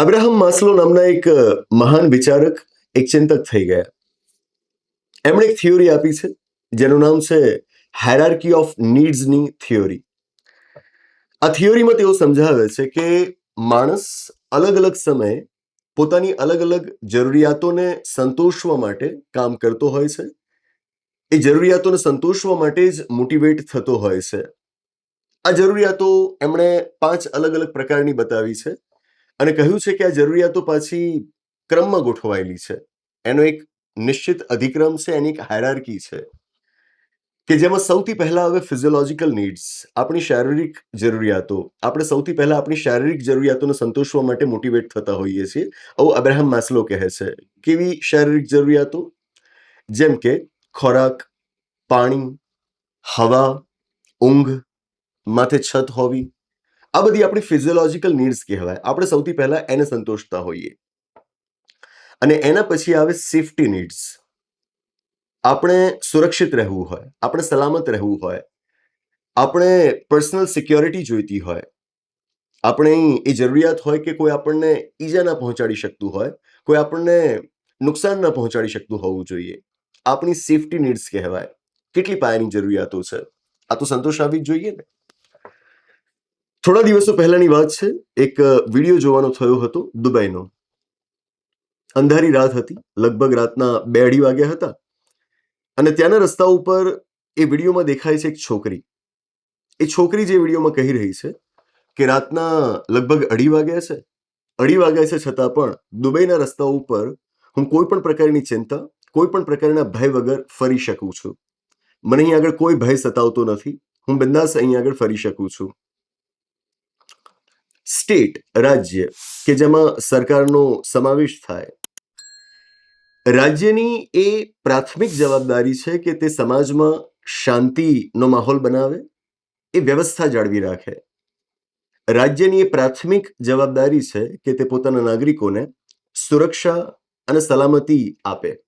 Abraham Maslow નામના એક મહાન વિચારક, એક ચિંતક થઈ ગયા. એમણે એક થિયોરી આપી છે, જેનું નામ છે હાયરાર્કી ઓફ નીડ્સની થિયોરી. આ થિયોરીમાં તેઓ સમજાવે છે કે માણસ અલગ અલગ સમયે પોતાની અલગ અલગ જરૂરિયાતોને સંતોષવા માટે કામ કરતો હોય છે. એ જરૂરિયાતોને સંતોષવા માટે જ મોટિવેટ થતો હોય છે. આ જરૂરિયાતો એમણે પાંચ અલગ અલગ પ્રકારની બતાવી છે. અને કહ્યું છે કે આ જરૂરિયાતો પાછી ક્રમમાં ગોઠવાયેલી છે. એનો એક નિશ્ચિત અધિક્રમ છે, એની એક હાયરાર્કી છે કે જેમાં સૌથી પહેલા હવે ફિઝિયોલોજિકલ નીડ્સ આપણી શારીરિક જરૂરિયાતો. આપણે સૌથી પહેલા આપણી શારીરિક જરૂરિયાતોને સંતોષવા માટે મોટિવેટ થતા હોઈએ છીએ. આવું અબ્રાહમ માસ્લો કહે છે. કેવી શારીરિક જરૂરિયાતો? જેમ કે ખોરાક, પાણી, હવા, ઊંઘ, માથે છત હોવી આ બધી આપણી ફિઝિયોલોજીકલ નીડ્સ કહેવાય. આપણે સૌથી પહેલા એને સંતોષતા હોઈએ. અને એના પછી આવે સેફટી નીડ્સ આપણે સુરક્ષિત રહેવું હોય, આપણે સલામત રહેવું હોય, આપણે પર્સનલ સિક્યોરિટી જોઈતી હોય, આપણે એ જરૂરિયાત હોય કે કોઈ આપણને ઈજા ના પહોંચાડી શકતું હોય, કોઈ આપણને નુકસાન ના પહોંચાડી શકતું હોવું જોઈએ. આપણી સેફટી નીડ્સ કહેવાય. કેટલી પાયાની જરૂરિયાતો છે? આ તો સંતોષ આવવી જ જોઈએ ને. થોડા દિવસો પહેલાની વાત છે. એક વીડિયો જોવાનો થયો હતો દુબઈનો. અંધારી રાત હતી. લગભગ રાતના બે અઢી વાગ્યા હતા. અને ત્યાંના રસ્તા ઉપર એ વિડીયોમાં દેખાય છે એક છોકરી. એ છોકરી જે વિડીયોમાં કહી રહી છે કે રાતના લગભગ અઢી વાગ્યા છે. અઢી વાગ્યા છે છતાં પણ દુબઈના રસ્તા ઉપર હું કોઈ પણ પ્રકારની ચિંતા, કોઈ પણ પ્રકારના ભય વગર ફરી શકું છું. મને અહીં આગળ કોઈ ભય સતાવતો નથી. હું બિંદાસ અહીં આગળ ફરી શકું છું. સ્ટેટ, રાજ્ય, કે જેમાં સરકારનો સમાવેશ થાય. રાજ્યની એ પ્રાથમિક જવાબદારી છે કે તે સમાજમાં શાંતિનો માહોલ બનાવે, એ વ્યવસ્થા જાળવી રાખે. રાજ્યની એ પ્રાથમિક જવાબદારી છે કે તે પોતાના નાગરિકોને સુરક્ષા અને સલામતી આપે.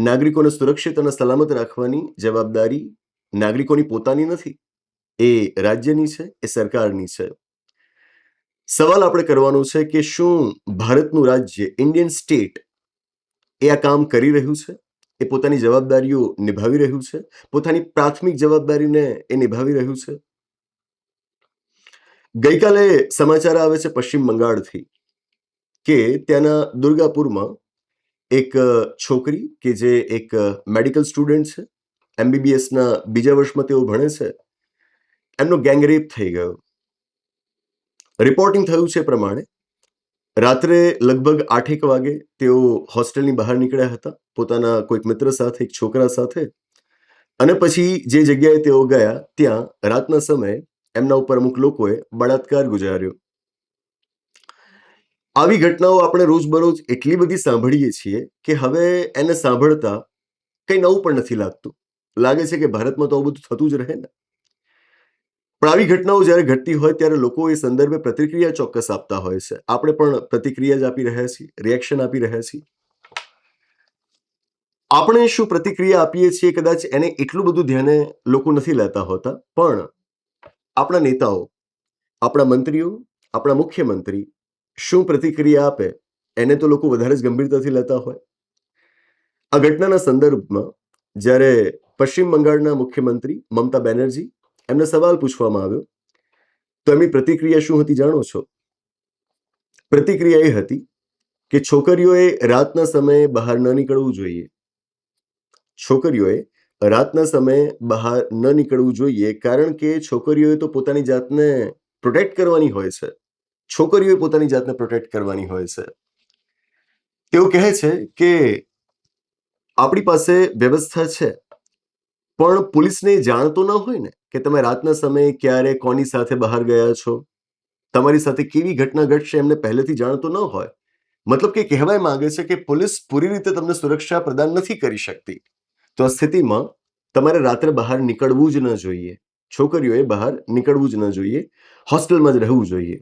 નાગરિકોને સુરક્ષિત અને સલામત રાખવાની જવાબદારી નાગરિકોની પોતાની નથી. એ રાજ્યની છે, એ સરકારની છે. સવાલ આપણે કરવાનો છે કે શું ભારતનું રાજ્ય ઇન્ડિયન સ્ટેટ એ આ કામ કરી રહ્યું છે? એ પોતાની જવાબદારીઓ નિભાવી રહ્યું છે? પોતાની પ્રાથમિક જવાબદારીને એ નિભાવી રહ્યું છે? ગઈકાલે સમાચાર આવે છે પશ્ચિમ બંગાળથી કે ત્યાંના દુર્ગાપુરમાં એક છોકરી કે જે એક મેડિકલ સ્ટુડન્ટ છે, એમબીબીએસના બીજા વર્ષમાં તેઓ ભણે છે, એમનો ગેંગરેપ થઈ ગયો. રિપોર્ટિંગ થયું છે પ્રમાણે, રાત્રે લગભગ આઠેક વાગે તેઓ હોસ્ટેલની બહાર નીકળ્યા હતા, પોતાના કોઈક મિત્ર સાથે, એક છોકરા સાથે, અને પછી જે જગ્યાએ તેઓ ગયા, ત્યાં રાતના સમયે એમના ઉપર અમુક લોકોએ બળાત્કાર ગુજાર્યો. આવી ઘટનાઓ આપણે રોજબરોજ એટલી બધી સાંભળીએ છીએ કે હવે એને સાંભળતા કંઈ નવું પણ નથી લાગતું. લાગે છે કે ભારતમાં તો આવું બધું થતું જ રહે ને. પણ આવી ઘટનાઓ જ્યારે ઘટતી હોય ત્યારે લોકો એ સંદર્ભે પ્રતિક્રિયા ચોક્કસ આપતા હોય છે. આપણે પણ પ્રતિક્રિયા જ આપી રહ્યા છીએ રિએક્શન આપી રહ્યા છીએ. આપણે શું પ્રતિક્રિયા આપીએ છીએ કદાચ એને એટલું બધું ધ્યાને લોકો નથી લેતા હોતા, પણ આપણા નેતાઓ, આપણા મંત્રીઓ, આપણા મુખ્યમંત્રી શું પ્રતિક્રિયા આપે એને તો લોકો વધારે જ ગંભીરતાથી લેતા હોય. આ ઘટનાના સંદર્ભમાં જ્યારે પશ્ચિમ બંગાળના મુખ્યમંત્રી મમતા બેનર્જી એમને સવાલ પૂછવામાં આવ્યો, તો એમની પ્રતિક્રિયા શું હતી જાણો છો? પ્રતિક્રિયા એ હતી કે છોકરીઓએ રાતના સમયે બહાર ન નીકળવું જોઈએ. છોકરીઓએ રાતના સમયે બહાર ન નીકળવું જોઈએ કારણ કે છોકરીઓએ તો પોતાની જાતને પ્રોટેક્ટ કરવાની હોય છે. છોકરીઓએ પોતાની જાતને પ્રોટેક્ટ કરવાની હોય છે. તેઓ કહે છે કે આપણી પાસે વ્યવસ્થા છે, પણ પોલીસને જાણ તો ન હોય ને? કે તમે રાતના સમયે ક્યારે કોની સાથે બહાર ગયા છો? તમારી સાથે કેવી ઘટના ઘટશે એમને પહેલેથી જાણતો ન હોય. મતલબ કે કહેવાય માંગે છે કે પોલીસ પૂરી રીતે તમને સુરક્ષા પ્રદાન નથી કરી શકતી. તો આ સ્થિતિમાં તમારે રાત્રે બહાર નીકળવું જ ન જોઈએ. છોકરીઓએ બહાર નીકળવું જ ન જોઈએ. હોસ્ટેલમાં જ રહેવું જોઈએ.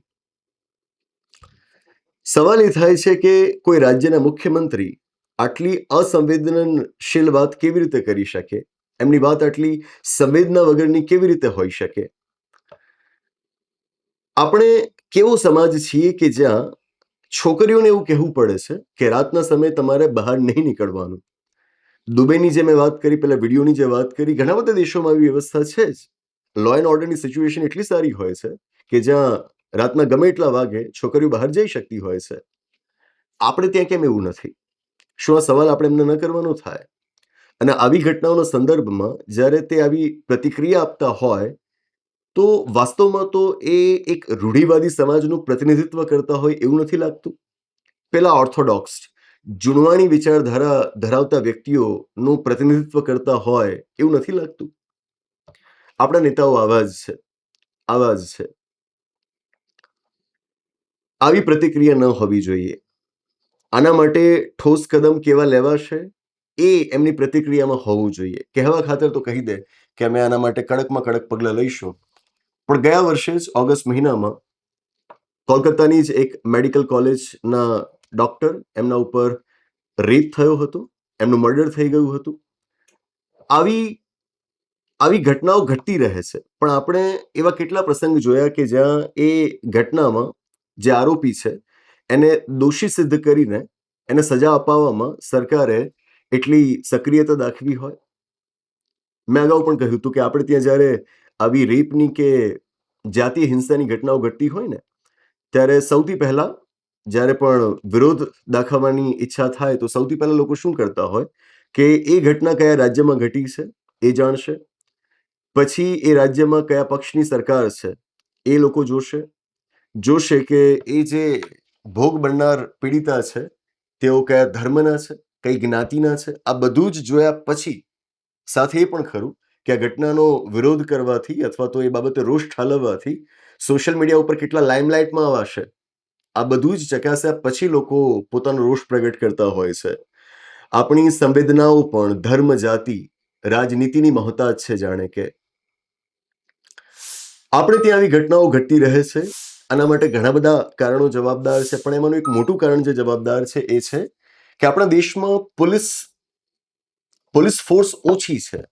સવાલ એ થાય છે કે કોઈ રાજ્યના મુખ્યમંત્રી આટલી અસંવેદનશીલ વાત કેવી રીતે કરી શકે? એમની વાત આટલી સંવેદના વગરની કેવી રીતે હોઈ શકે? આપણે કેવો સમાજ છીએ કે જ્યાં છોકરીઓને એવું કહેવું પડે છે કે રાતના સમયે તમારે બહાર નહીં નીકળવાનું? દુબઈની જે મેં વાત કરી પેલા વિડીયોની જે વાત કરી, ઘણા બધા દેશોમાં આવી વ્યવસ્થા છે જ. લો એન્ડ ઓર્ડરની સિચ્યુએશન એટલી સારી હોય છે કે જ્યાં રાતના ગમે એટલા વાગે છોકરીઓ બહાર જઈ શકતી હોય છે. આપણે ત્યાં કેમ એવું નથી? શું આ સવાલ આપણે એમને ન કરવાનો થાય? અને આવી ઘટનાઓના સંદર્ભમાં જ્યારે તે આવી પ્રતિક્રિયા આપતા હોય, તો વાસ્તવમાં તો એ એક રૂઢિવાદી સમાજનું પ્રતિનિધિત્વ કરતા હોય એવું નથી લાગતું? પેલા ઓર્થોડોક્સ જૂનવાણી વિચારધારા ધરાવતા વ્યક્તિઓનું પ્રતિનિધિત્વ કરતા હોય એવું નથી લાગતું? આપણા નેતાઓ આવા જ છે, આવા જ છે. આવી પ્રતિક્રિયા ન હોવી જોઈએ. આના માટે ઠોસ કદમ કેવા લેવાશે? એ એમની પ્રતિક્રિયામાં હોવું જોઈએ. કહેવા ખાતર તો કહી દે કે અમે આના માટે કડકમાં કડક પગલાં લઈશું. પણ ગયા વર્ષે જ ઓગસ્ટ મહિનામાં કોલકાતાની જ એક મેડિકલ કોલેજના ડોક્ટર એમના ઉપર રેપ થયો હતો. એમનું મર્ડર થઈ ગયું હતું. આવી આવી ઘટનાઓ ઘટતી રહે છે. પણ આપણે એવા કેટલા પ્રસંગ જોયા કે જ્યાં એ ઘટનામાં જે આરોપી છે, એને દોષી સિદ્ધ કરીને એને સજા અપાવવામાં સરકારે એટલી સક્રિયતા દાખવી હોય? મેં અગાઉ પણ કહ્યું હતું કે આપણે ત્યાં જ્યારે આવી રેપની કે જાતીય હિંસાની ઘટનાઓ ઘટતી હોય ને, ત્યારે સૌથી પહેલા જ્યારે પણ વિરોધ દાખવવાની ઈચ્છા થાય તો સૌથી પહેલા લોકો શું કરતા હોય? કે એ ઘટના કયા રાજ્યમાં ઘટી છે? એ જાણશે. પછી એ રાજ્યમાં કયા પક્ષની સરકાર છે? એ લોકો જોશે. જોશે કે એ જે ભોગ બનનાર પીડિતા છે, તેઓ કયા ધર્મના છે? કઈ જ્ઞાતિના છે. આ બધું જ જોયા પછી સાથે એ પણ ખરું કે આ ઘટનાનો વિરોધ કરવાથી અથવા તો એ બાબતે રોષ ઠાલવવાથી સોશિયલ મીડિયા ઉપર કેટલા લાઇમલાઇટમાં આવશે આ બધું જ ચકાસ્યા પછી લોકો પોતાનો રોષ પ્રગટ કરતા હોય છે. આપણી સંવેદનાઓ પણ ધર્મ, જાતિ, રાજનીતિની મહતાજ છે જાણે કે. આપણે ત્યાં આવી ઘટનાઓ ઘટતી રહે છે. આના માટે ઘણા બધા કારણો જવાબદાર છે, પણ એમાંનું એક મોટું કારણ જે જવાબદાર છે એ છે કે આપણા દેશમાં પોલીસ પોલીસ ફોર્સ ઓછી છે.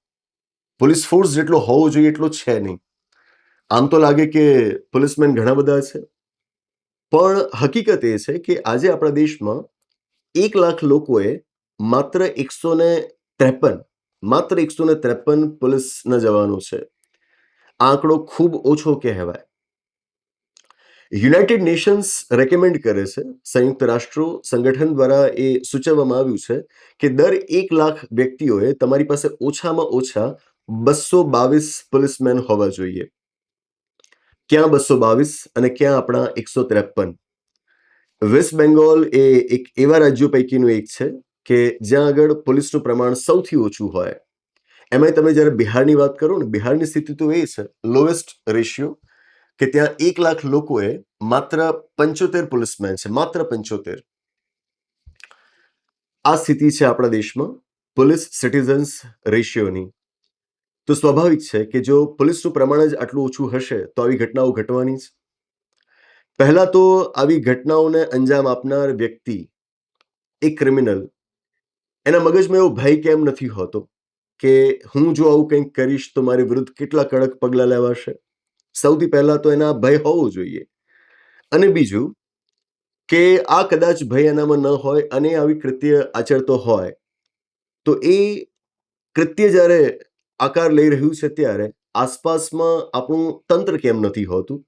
પોલીસ ફોર્સ જેટલો હોવો જોઈએ એટલો છે નહીં. આમ તો લાગે કે પોલીસમેન ઘણા બધા છે. પણ હકીકત એ છે કે આજે આપણા દેશમાં એક લાખ લોકોએ માત્ર એકસો ને ત્રેપન, માત્ર એકસો ને ત્રેપન પોલીસના જવાનો છે. આંકડો ખૂબ ઓછો કહેવાય. યુનાઇટેડ નેશન્સ રેકમેન્ડ કરે છે, સંયુક્ત રાષ્ટ્રો સંગઠન દ્વારા એ સૂચવવામાં આવ્યું છે કે દર એક લાખ વ્યક્તિઓએ તમારી પાસે ઓછામાં ઓછા બસો બાવીસ પોલીસમેન હોવા જોઈએ. ક્યાં બસો બાવીસ અને ક્યાં આપણા એકસો ત્રેપન? વેસ્ટ બેંગોલ એ એક એવા રાજ્યો પૈકીનું એક છે કે જ્યાં આગળ પોલીસનું પ્રમાણ સૌથી ઓછું હોય. એમાંય તમે જ્યારે બિહારની વાત કરો ને, બિહારની સ્થિતિ તો એ છે લોએસ્ટ રેશિયો કે ત્યાં એક લાખ લોકોએ માત્ર પંચોતેર પોલીસમેન છે, માત્ર પંચોતેર. આ સ્થિતિ છે આપણા દેશમાં પોલીસ સિટીઝન્સ રેશિયોની તો સ્વાભાવિક છે કે જો પોલીસનું પ્રમાણ જ આટલું ઓછું હશે તો આવી ઘટનાઓ ઘટવાની જ. પહેલા તો આવી ઘટનાઓને અંજામ આપનાર વ્યક્તિ એ ક્રિમિનલ એના મગજમાં એવો ભય કેમ નથી હોતો કે હું જો આવું કંઈક કરીશ તો મારી વિરુદ્ધ કેટલા કડક પગલાં લેવાશે? સૌથી પહેલા તો એના ભય હોવો જોઈએ. અને બીજું કે આ કદાચ ભય એનામાં ન હોય અને આવી કૃત્ય આચરતો હોય, તો એ કૃત્ય જ્યારે આકાર લઈ રહ્યું છે ત્યારે આસપાસમાં આપણું તંત્ર કેમ નથી હોતું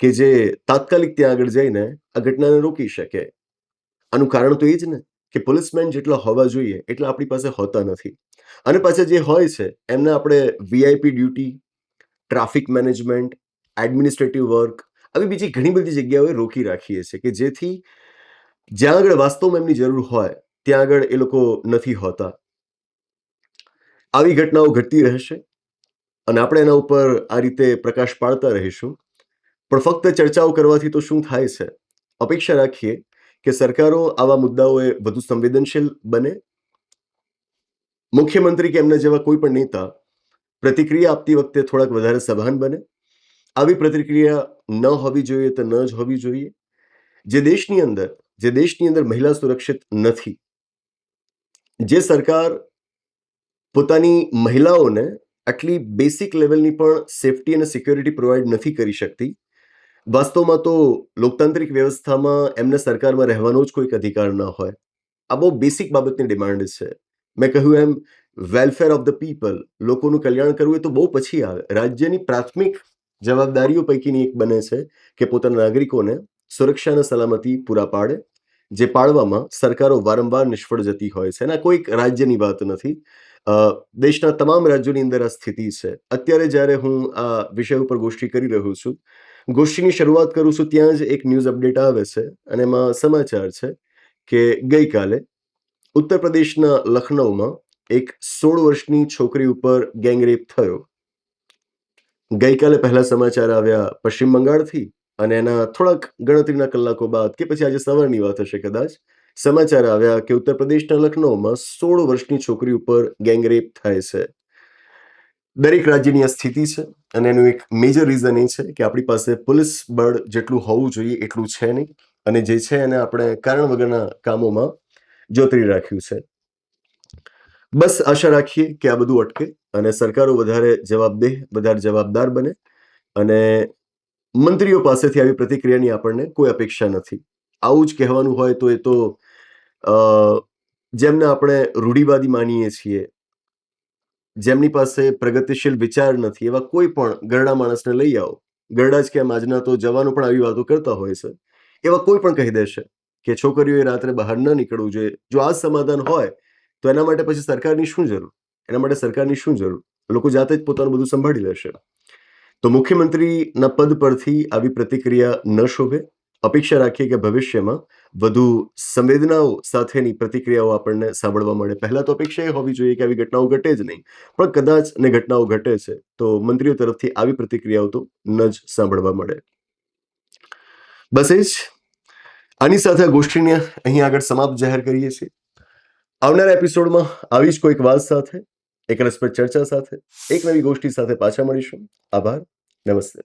કે જે તાત્કાલિક ત્યાં આગળ જઈને આ ઘટનાને રોકી શકે? આનું કારણ તો એ જ ને કે પોલીસમેન જેટલા હોવા જોઈએ એટલા આપણી પાસે હોતા નથી. અને પાછા જે હોય છે, એમને આપણે VIP duty, traffic management, administrative work આવી બીજી ઘણી બધી જગ્યાઓએ રોકી રાખીએ છીએ કે જેથી જ્યાં આગળ વાસ્તવમાં એમની જરૂર હોય, ત્યાં આગળ એ લોકો નથી હોતા. આવી ઘટનાઓ ઘટતી રહેશે અને આપણે એના ઉપર આ રીતે પ્રકાશ પાડતા રહીશું. પણ ફક્ત ચર્ચાઓ કરવાથી તો શું થાય છે? અપેક્ષા રાખીએ કે સરકારો આવા મુદ્દાઓએ વધુ સંવેદનશીલ બને. મુખ્યમંત્રી કે એમના જેવા કોઈ પણ નેતા પ્રતિક્રિયા આપતી વખતે થોડાક વધારે સભાન બને. આવી પ્રતિક્રિયા ન હોવી જોઈએ તો ન જ હોવી જોઈએ. જે દેશની અંદર, જે દેશની અંદર મહિલા સુરક્ષિત નથી, જે સરકાર પોતાની મહિલાઓને આટલી બેસિક લેવલની પણ સેફટી અને સિક્યોરિટી પ્રોવાઈડ નથી કરી શકતી, વાસ્તવમાં તો લોકતાંત્રિક વ્યવસ્થામાં એમને સરકારમાં રહેવાનો જ કોઈક અધિકાર ન હોય. આ બહુ બેસિક બાબતની ડિમાન્ડ છે. મેં કહ્યું એમ વેલફેર ઓફ ધ પીપલ લોકોનું કલ્યાણ કરવું એ તો બહુ પછી આવે. રાજ્યની પ્રાથમિક જવાબદારીઓ પૈકીની એક બને છે કે પોતાના નાગરિકોને સુરક્ષા અને સલામતી પૂરા પાડે, જે પાડવામાં સરકારો વારંવાર નિષ્ફળ જતી હોય છે. એના કોઈક રાજ્યની વાત નથી. દેશના તમામ રાજ્યોની અંદર આ સ્થિતિ છે. અત્યારે જ્યારે હું આ વિષય ઉપર ગોષ્ઠી કરી રહ્યો છું, ગોષ્ઠીની શરૂઆત કરું છું ત્યાં જ એક ન્યૂઝ અપડેટ આવે છે અને એમાં સમાચાર છે કે ગઈકાલે ઉત્તર પ્રદેશના લખનૌમાં એક સોળ વર્ષની છોકરી ઉપર ગેંગરેપ થયો. ગઈકાલે પહેલા સમાચાર આવ્યા પશ્ચિમ બંગાળથી અને એના થોડાક ગણતરીના કલાકો બાદ કે પછી આજે સવારની વાત હશે કદાચ, સમાચાર આવ્યા કે ઉત્તર પ્રદેશના લખનૌમાં સોળ વર્ષની છોકરી ઉપર ગેંગરેપ થાય છે. દરેક રાજ્યની આ સ્થિતિ છે અને એનું એક મેજર રીઝન એ છે કે આપણી પાસે પોલીસ બળ જેટલું હોવું જોઈએ એટલું છે નહીં. અને જે છે એને આપણે કારણ વગરના કામોમાં જોતરી રાખ્યું છે. બસ આશા રાખીએ કે આ બધું અટકે અને સરકારો વધારે જવાબદેહ, વધારે જવાબદાર બને અને મંત્રીઓ પાસેથી આવી પ્રતિક્રિયાની આપણને કોઈ અપેક્ષા નથી. આવું જ કહેવાનું હોય તો એ તો જેમને આપણે રૂઢિવાદી માનીએ છીએ, જેમની પાસે પ્રગતિશીલ વિચાર નથી, એવા કોઈ પણ ગરડા માણસને લઈ આવો. ગરડા જ કેમ આજના તો જવાનો પણ આવી વાતો કરતા હોય છે. એવા કોઈ પણ કહી દેશે કે છોકરીઓએ રાત્રે બહાર ન નીકળવું જોઈએ. જો આ સમાધાન હોય તો એના માટે પછી સરકારની શું જરૂર? એના માટે સરકારની શું જરૂર? લોકો જાતે જ પોતાનું બધું સંભાળી લેશે. તો મુખ્યમંત્રીના પદ પરથી આવી પ્રતિક્રિયા ન શોભે. અપેક્ષા રાખીએ કે ભવિષ્યમાં વધુ સંવેદનાઓ સાથેની પ્રતિક્રિયાઓ આપણને સાંભળવા મળે. પહેલાં તો અપેક્ષા એ હોવી જોઈએ કે આવી ઘટનાઓ ઘટે જ નહીં. પણ કદાચ ને ઘટનાઓ ઘટે છે, તો મંત્રીઓ તરફથી આવી પ્રતિક્રિયાઓ તો ન જ સાંભળવા મળે. બસ એ જ. આની સાથે આ ગોષ્ઠીને અહીં આગળ સમાપ્ત જાહેર કરીએ છીએ. આવનારા એપિસોડમાં આવી જ કોઈક વાત સાથે, એક રસપ્રદ ચર્ચા સાથે, એક નવી ગોષ્ઠી સાથે પાછા મળીશું. આભાર, નમસ્તે.